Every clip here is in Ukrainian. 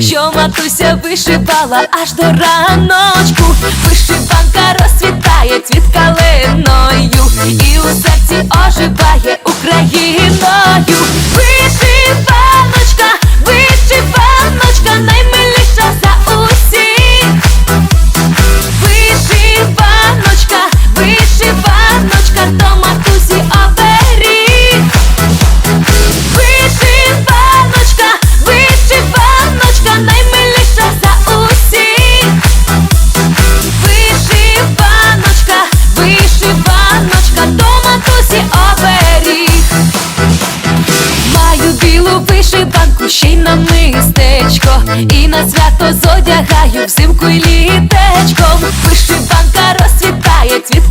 що матуся вишивала аж до раночку. І на свято зодягаю взимку і літечком. Вишиванка розцвітає цвіт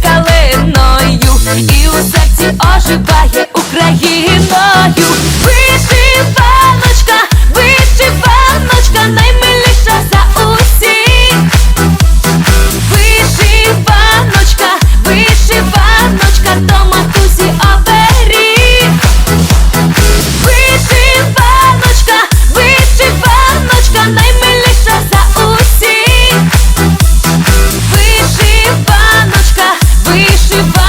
you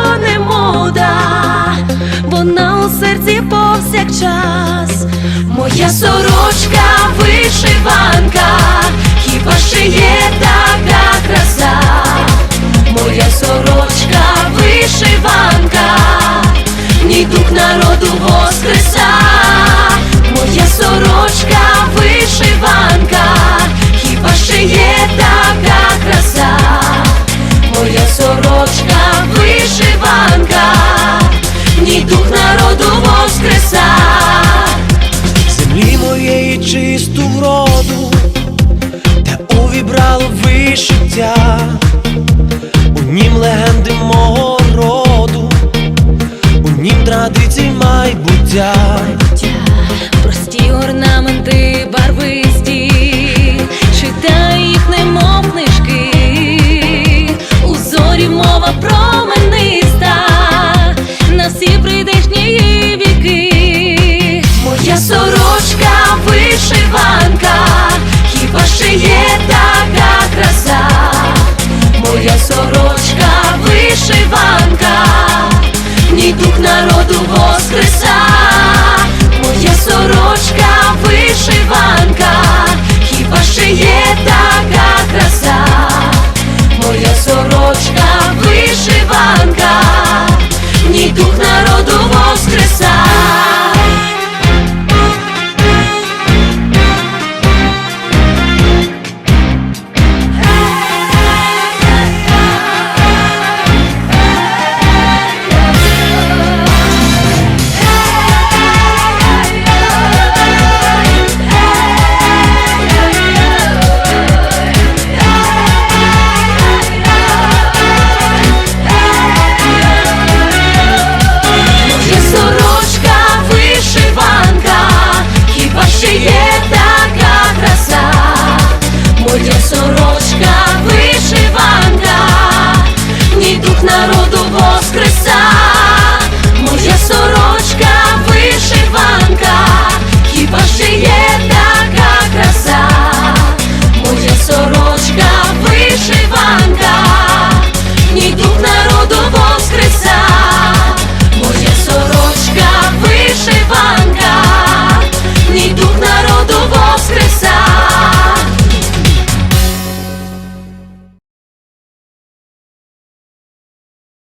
серці повсякчас. Моя сорочка вишиванка, мого роду, у нім традицій майбуття. Прості орнаменти барвисті, читай їх, немов книжки, у зорі мова промениста, на всі прийдешні віки. Моя сорочка вишиванка, хіба ще є така краса? Моя сорочка вишиванка,